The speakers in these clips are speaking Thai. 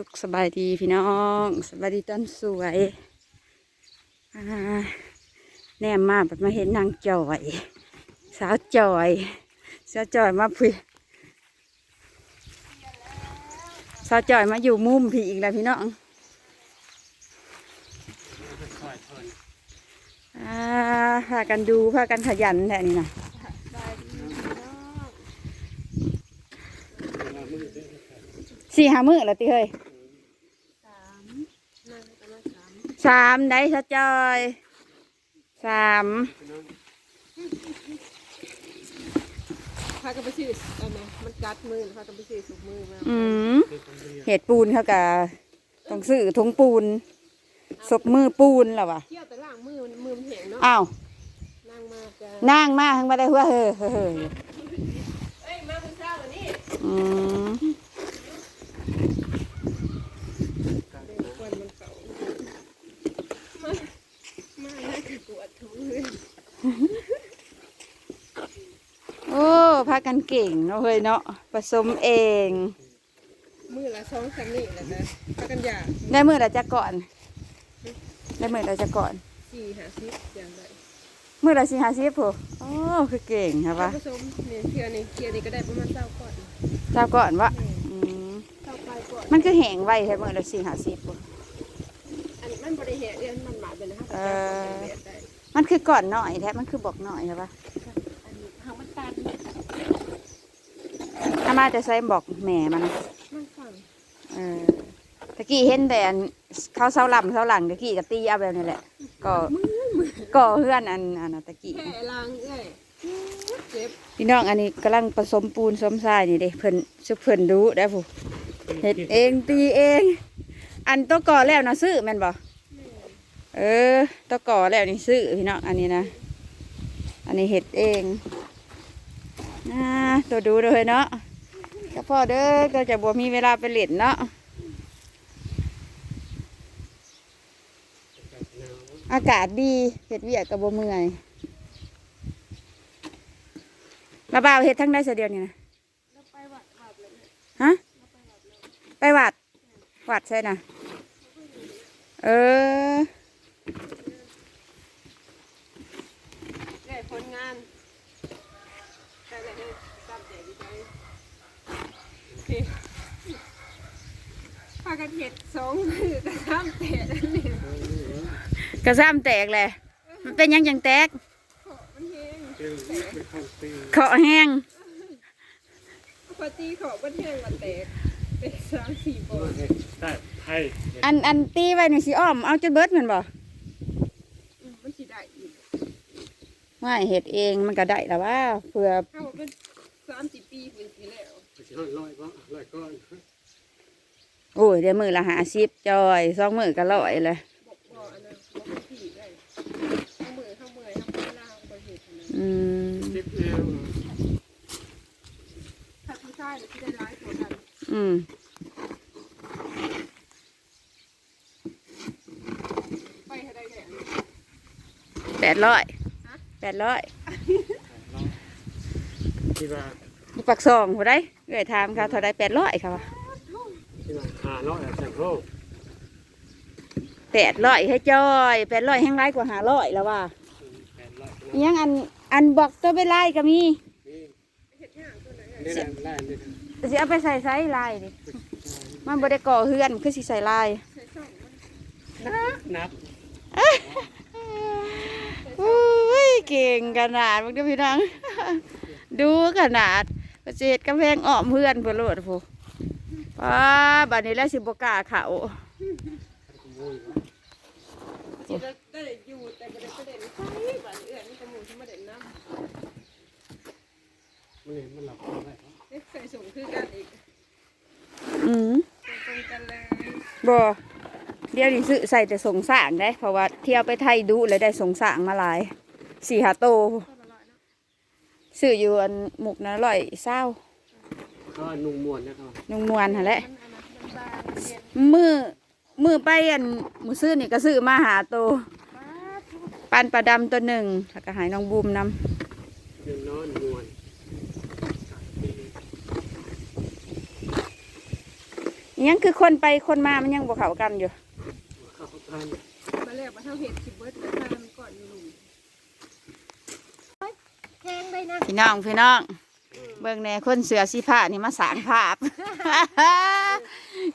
สุขสบายดีพี่น้องสบายดีตอนสวยแนมมาแบบมาเห็นนางจอย สาวจอยสาวจอยมาพี่สาวจอยมาอยู่มุมพี่อีกแล้วพี่น้องพากันดูพากันขยันแท้นี่นะสี่ห้ามื้อแล้วติเฮ้ย สามได้สาวจอยสามพากันไปซื้ออันนี้มันกัดมือพากันไปซื้อสุกมือมาอืมเห็ดปูนเขากะต้องซื้อถุงปูนศพมือปูนแล้วะเที่ยวแต่ล่างมือมันมือมันแห้งเนาะอ้าวนั่งมาจ้ะนั่งมาทั้งมาได้หัวเฮ้อเฮ้อเฮ้อเอ้ยมาคุณเช้าวันนี้อืม เด็กควันมันเก่ามามาแล้วคือกวดถุงเลย โอ้ พากันเก่งเนาะเฮ้ยเนาะผสมเอง มือละสองสามนี่แหละนะพากันอยากได้มือละจะก่อน ได้มือละจะก่อนสี่หาซิปอย่างไรมือละสี่ห้าสิบผู้โอ้คือเก่งครับวะผสมเนี่ยเที่ยวนี้เที่ยวนี้ก็ได้ประมาณเจ้าก่อนทราบก่อนวะอืมเจ้าไปก่อนมันคือแห้งไวใช่มือละสี่ห้าสิบผู้อันมันบริเหตุเรียนมันหมาเป็นนะคะเออเบียดได้มันคือก่อนหน่อยแท้มันคือบอกหน่อยใช่ปะ อันนี้ทางมันตัน ถ้ามาจะใส่บอกแหม่มันมันฝั่งเออตะกี้เห็นแต่อันเขาเสาลำเสาหลังตะกี้ก็ตีเอาแบบนี้แหละ ก็ก็เพื่อนอันอันน่ะตะกี้แค่ลางเอ้ยเจ็บพี่น้องอันนี้กำลังผสมปูนสมทรายนี่เด้เพิ่นชุบเพิ่นดูได้ผู้เฮ็ดเองตีเอง อันตัวก่อแล้วนะซื้อแม่นบ่เออตัวก่อแล้วนี่ซื้อพี่น้องอันนี้นะ อันนี้เฮ็ดเอง นะตัวดูเลยเนาะก็พอเด้อก็จะบ่มีเวลาไปเล่นเนาะอากาศดีเห็ดเวียกกับบ่เมื่อยมาบ่าวเห็ดทั้งได้เสียเดียวนี่นะฮะไปวัดวัดใช่นะเออ ได้ผลงานได้เลยให้ตามใจดีใจโอเคพากันเห็ด สองมือแต่ทำเตะนั่นเองกระซ้ำแตกเลยมันเป็นหยังจังแตกขอมันเฮงเคาะแห้งปกติขอมันเฮงมันแตกเตะสามสี่บอลได้ไพ่อันอันตีไว้ในสีอ้อมเอาจนเบิดแมันบ่อืมมันสิได้อีกไม่เห็ดเองมันก็ได้แล้วว่าเผื่อถ้าว่าเป็นสามสิบปีเป็นสิแล้วไปสิห้าร้อยก็ร้อยก้อน โอ้ยเดี๋ยวมือละหาสิบจอยสองมือก็ร้อยเลยบอกบอกอันนั้นบอกผีได้ข้ามือข้ามือข้ามือล่างข้ามือเห็ดอันนั้นอืมสิบแนวถ้าผู้ชายเนี่ยที่ได้ร้ายกว่ากันอืมไปให้ได้แค่นี้แปดร้อยฮะแปดร้อยที่ว่าอยู่ปักซองผู้ได้เอ้ยถามค่ะเท่าไดแปดร้อยค่ะวะที่ว่าห้า ร้อยแสนโลแปดร้อยให้จอยแปดร้อยแห้งไรกว่าหาร้อยแล้วว่าแปดร้อยอิหยังอันอันบอกตัวเป็นลายก็มีเห็ดย่างตัวไหนนี่แหละได้นี่สิเอาไปใส่ไซส์ลายดิมันบ่ได้ก่อเฮือนคือสิใส่ลายใส่ช่องมันนับนับอุ้ยเก่งขนาดมึงดูพี่น้อง ดูขนาดประเจดกำแพงอ้อมเพื่อนเพื่อโลดผู้ ว้าบัดนี้แล้วสิบกล้าเขาขโมยจิตได้อยู่แต่ประเด็นประเด็นใช่บ้านเอื้อนนี่กระมูลที่มาเด่นน้มันเลยมันหลับได้ำเล็กใส่สูงคือกันอีกอืมตรงกันเลยบ่เดี๋ยวนี้ซื้อใส่แต่สงสารได้เพราะว่าเที่ยวไปไทยดูเลยได้สงสารมาหลายสี่หาโต ก็ละร้อยเนาะซื้ออยู่อันหมุกนะร้อยเศร้า ก็นุ่งมวนนะครับนุ่งมวนหั่นแหละมันอันนั้นมันบางเย็นมือมือไปอันมือซื้อนี่ก็ซื้อมาหาโตป้าทุกปันปลาดำตัวหนึ่งแล้วก็ใหายน้องบูมนเงินนอนมวนำยังคือคนไปคนมามันยังบ่เข้ากันอยู่เข้ากันมาแล้วมาเท่าเห็ดสิบเบิร์ดแล้วทำก่อนอยู่หลุมแทงได้นะพี่น้องพี่น้อง เบิ่งแหน่คนเสือสีผ้านี่มาสางภาพ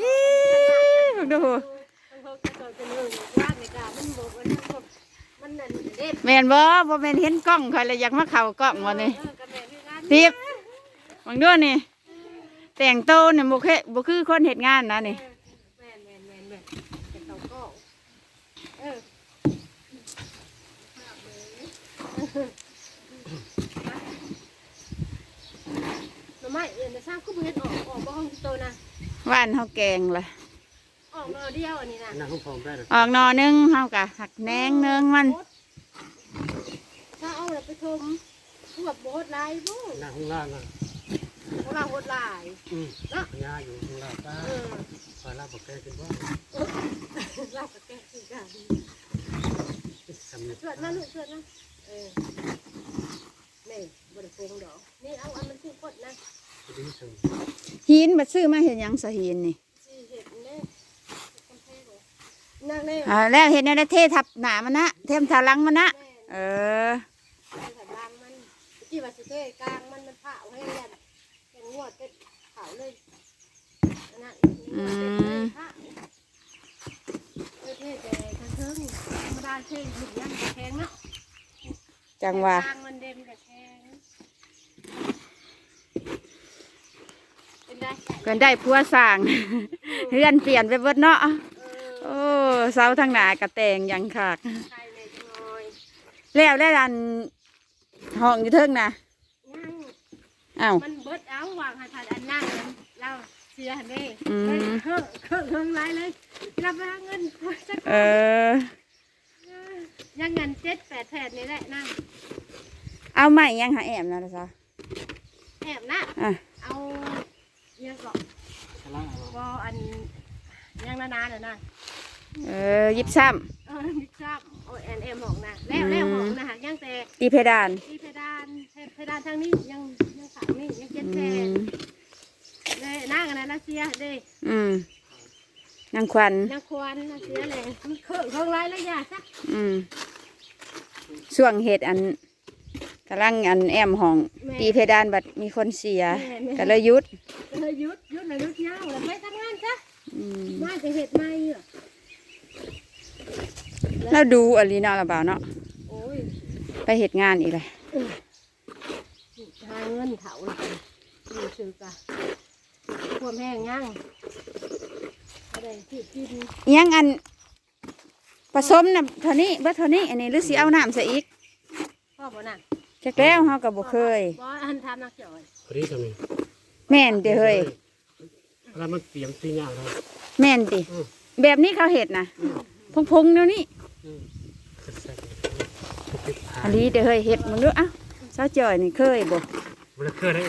อีดูต้องเขาจะต่อจะเนื่องว่งในกามันบอกว่าเด็ดแม่นบ่บ่แม่นเห็นกล้องข่อยเลยอยากมาเข้ากล้องบ่นี่เออกระแม่ด้วยกันทิพย์บังด้วยนี่ แต่งโตวนี่ยบ่เคบ่คือคนเฮ็ดงานนะนี่เออหน่ อไม้เอื่นจะสร้างคู่มือออกออกบ้องโตนะว่านเฮาแกงล่ะออกมาเดียวอันนี้นะนั่งห้องพร้อมได้หรอออกหนอหนึงเฮากะหักแหนงหนึงมัน ถ้าเอาแล้วไปชมพวกโบสลายพวกนั่งห้องล่างอะพวกเราโบสลายอืมยาอยู่ห้องล่างป้าเออพอลาบอกแกขึ้นว่าเรากับแกคือกันสำเร็จชวดนะลูกชวดนะเออนี่บริโภคดอกนี่เอาอันมันคือกดนะดีสุด หินบัดซื้อมาเฮ็ดหยังซะหินนี่สี่เห็ดเนี่ยคนเท่เลยนั่งได้อ่าแล้วเฮ็ดแนวใดเททับหน้ามันนะเทมทาหลังมันนะแม่เออใส่ถังรางมันที่ว่าสิเท่กลางมันมันเผาให้ยันเป็นงวดเป็นเผาเลยอันนั้นงวดเป็นเลยเผาเออเท่แต่ทางเทิงธรรมดาเท่หนึ่งยันแข็งเนาะจังว่า กลางมันเด่นกับแข็งเป็นได้ เพิ่นได้ผัวสร้างเฮือนเปลี่ยนไปเบิดเนาะเออโอ้เสาทางหน้ากระแตงหยังคักใช่เลยจังเลยแล้วได้ดันห้องอยู่เทิงนะยังอ้าว มันเบิดเอาวางให้ทานอันนั่งนั้นเราเสียหันเด้อืม เฮ้ยเคอะเคอะเฮิงไรเลยรับมาเงินสักเออ ยังเงินเจ็ดแปดแสนนี่แหละนั่งเอาใหม่ยังหาแอมนะจ๊ะแอบนะ อะ เอาเยังก็ชะล่าเอาบออันยังนานๆน่ะนะเออยิบซ้เออมิกซับโอแอนเอ็มของนะแล้วแล้วของนะฮะยังแต่ำตีเพดานที่เพดานเพดานทางนี้ยังยังขางนี่ยังเจ็ดอืแสนมเลยนั่งอันนั้นนะเสียเด้อืมนางควันยังควรนะเสียเลยมันเคอะของไรแล้วอย่าซะอืมช่วงเหตุอัน กำลังอันแอมห้องตีเพดานบัดมีคนเสียก็เลยหยุดเลยหยุดหยุดเลยหยุดยาวเลยไปทำงานซะอืมมาจะเห็ดไม่เหรอแล้วดูอลีเนาะละบ่าวเนาะโอ้ยไปเหตุงานอีกเลยหาเงินเถาเลยดูซื้อกะพวกแห้งย่างอะไรที่กินอิหยังอันผสมน่ะเท่านี้เบ่เท่านี้อันนี้หรือสิเอาน้ำใส่อีกพ่อบ่น่ะ จักแล้วเฮาก็บ่เคยบ่อันทำนักจ่อยพอดีทำไมแม่นติเฮ้ยแล้วมันเตรียมตีหน้าเราแม่นติอืม แบบนี้เขาเห็ดนะพงๆเดี๋ยวนี้ อืมใส่ติดผ่าอันนนี้เดี๋ยวเฮ้ยเห็ดมึงดูอะสาวจอยนี่เคยบ่มันเคยได้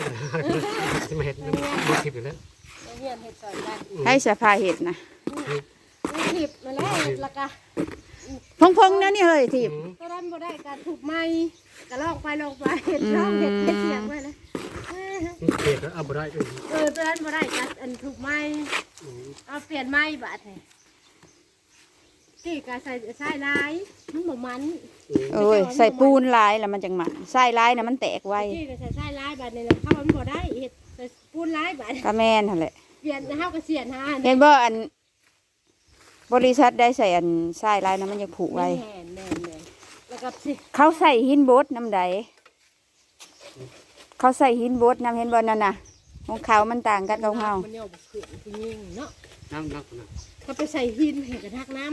จะมาเห็นมันมีคลิปอยู่แล้วเอาเฮียนเห็ดสอยกันให้สภาเห็ดนะมีคลิปมาแล้วและกะพงๆเดี๋ยวนี้เฮ้ยทีบก็รันบ่ได้การถูกไม้ กะลองไปลองไปเห็ดลองเห็ดเห็ดเสียงไว้เลยเออมันเผ็ดแล้วเอาบ่ได้ด้วยเออตอนนั้นบ่ได้การอันถูกไม้อืมเอาเปลี่ยนไม้บาดนี่ที่กะใส่ใส่ลายมันบ่มันโอ้ยใส่ปูนลายแล้วมันจังหมันใส่ลายน่ะมันแตกไวที่กะใส่ใส่ลายบาดนี่นะเข้ามันบ่ได้เฮ็ดใส่ปูนลายบาดก็แม่นหั่นแหละเปลี่ยนเฮาก็เสียนหาเห็นบ่อันบริษัทได้ใส่อันใส่ลายน่ะมันยังผุไวแม่น แม่นแม่นแล้วก็สิเขาใส่หินโบดน้ำใดเขาใส่หินโบดน้ำเห็นบ่นั่นน่ะ ของเขามันต่างกันกับเฮามันโยบขึ้นผู้หญิงเนาะน้ำนักนะเขาไปใส่หินให้กระทักน้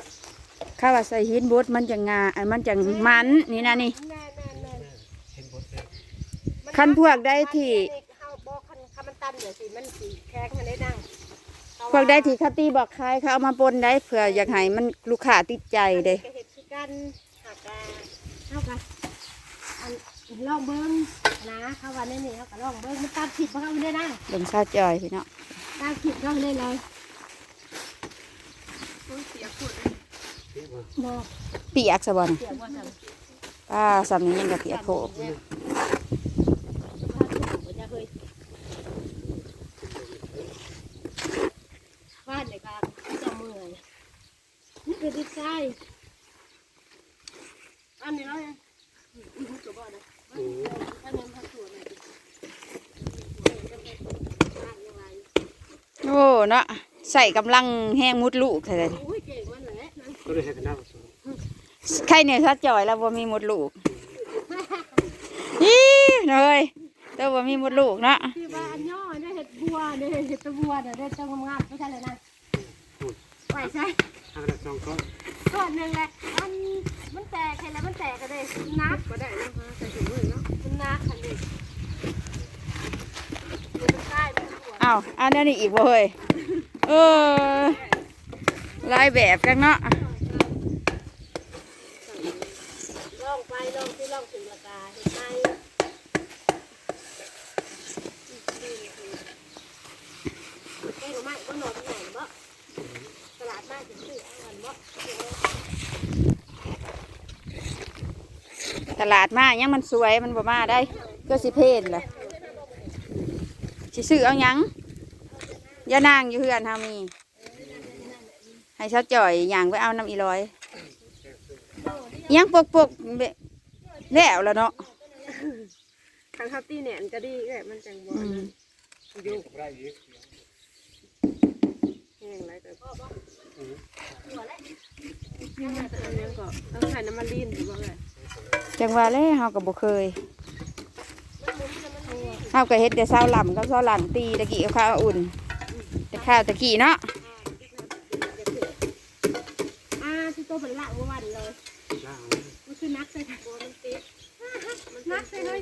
ำเขาว่าใส่หินโบดมันจะงาอันมันจะมันนี่นะนี่แม่นแม่นแม่นเห็นบทแล้วมัคันพวกได้ที่เฮาบ่คันคันมันตันเดี๋ยวสิมันสิแข็งมันได้ดังพวกได้ที่เขาตีบอกขายเขาเอามาปนได้เผื่ออยากให้มันลูกค้าติดใจเด้ก็ เท่ากันอันลองเบิ้งนะเขาวันนี้นี่เขาก็ลองเบิ้งมันตามผิดเขาไม่ได้นะเดินงซาจอยพี่เนาะตามผิดเขาได้เลยเสียขุเปียกสะบอนป้าสามียังกับเปียกโขกบ้านเลยกก็จะเมื่อยนี่คือดิไซน์ เนาะใส่กำลังแห้งมุดลูกเลยอุ้ยเก่งมันแหละนั่นก็เลยให้กันหน้าผสมใครเนี่ยซัดจ่อยแล้วบ่มีมุดลูกอีเลยแต่บ่มีมุดลูกเนาะที่ว่าอันย่อได้เห็ดบัวได้เห็ดตะบัวเดี๋ยวได้จังงามไม่ใช่เลยนะไหวใช่ห้ากระดาษสองก้อนก่อนหนึ่งแหละอันมันแตกใครแล้วมันแตกกันเลยนักก็ได้นะคะใส่ถุงมือเนาะมันนักคันเด็กมันใต้มันหัว อ้าวอันนี้อีกบ่เฮ้ยเออลายแบบกันเนาะลองไปลองที่ลองถึงราคาเห็นไหมแกงหน่อไม้ก็หน่อที่ไหนบ่ตลาดมากถึงซื้อเอาอันบ่ตลาดมายังมันสวยมันบ่มาได้ก็สิเพศแหละสิซื้อเอายัง ยานางอยู่เฮือนเฮามี ให้เช้าจ่อยย่างไปเอาน้ำอีร้อยอิหยังปกปกๆเบะแล้วแล้วเนาะทางทับตีเนี่ยก็ดีแหละมันจังบ่อืมอยู่ได้อีกแห้งไรก็พ่อบ่ยังไงแต่อันนี้ก็ต้องใส่น้ำมันลีนหรือว่าไงจังว่าเลยเฮาก็บ่เคยเฮาก็เฮ็ดแต่เช้าลำกับเช้าหลังตีตะกี้กับข้าวอุ่นแต่ ข้าวตะกี้เนาะอ่าที่โตเป็นละเมื่อวานเลยล่างมันคือนักเลยค่ะมันติดนักเลยเลย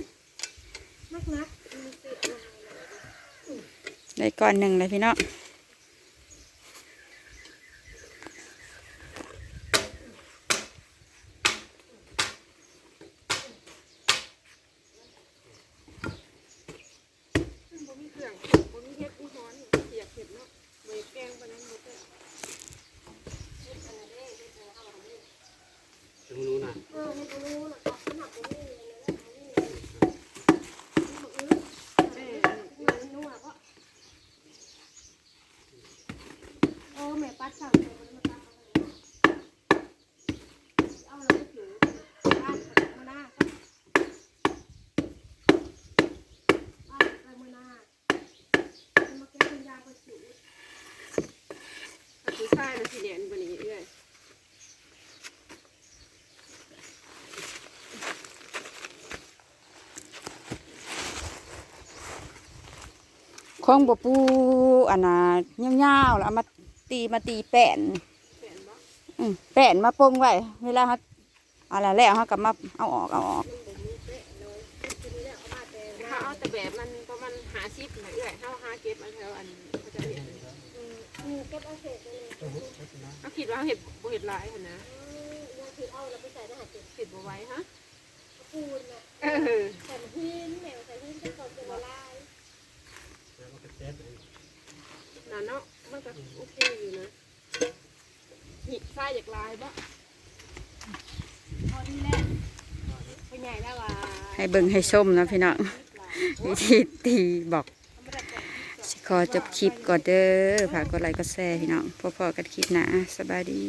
นักนักมันติดได้ก้อนหนึ่งเลยพี่เนาะ บ่มีเครื่องบ่มีเฮ็ดมีฮ้อนเสียบเห็ดเนาะใบแกงปานนั้นบ่ได้ ถึงรู้นะ เออนี่ก็รู้นะก็หนักบ่มีเลยนะเออมันนัวก็เออแม่ ปัดสั่งเลยมันมาตักเอาแล้วก็ถือบ้านมาหน้าบ้านไปมาหน้ามาแก้ปัญญาไปถือคือใช่นะสิเนี่ยอันนี้เรื่อยของบปูอันน่ะยาวๆแล้วเอามา ตีมาตีแป้นเปลี่ยนบ่อืมแป้นมาปงไว้ เวลาเขาเอะไรแล้วเขาก็มาเอาออกเอาออกถ้าเอาแต่แบบมันประมาณหาซิปหน่อยเอื่อยถ้าหาเก็บอันแถวอันเขาจะเห็นเก็บเอาเศษเลยเขาคิดว่าเห็ดบ่เห็ดหลายค่ะนะคือเอาแล้วไปใส่ได้หาเก็บเห็ดบ่ไว้ฮะปูนอะเออแล้วก็กระเจ็ดน่ะเนาะ มันก็โอเคอยู่นะหิทรายอยากลายบ่พอดีแล้วไปใหญ่แล้วว่าให้เบิ่งให้ส้มนะพี่น้องวิธีตีบอกสิขอจบคลิปก่อนเด้อฝากกดไลค์กดแชร์พี่น้องพอๆกันคลิปนะสบายดี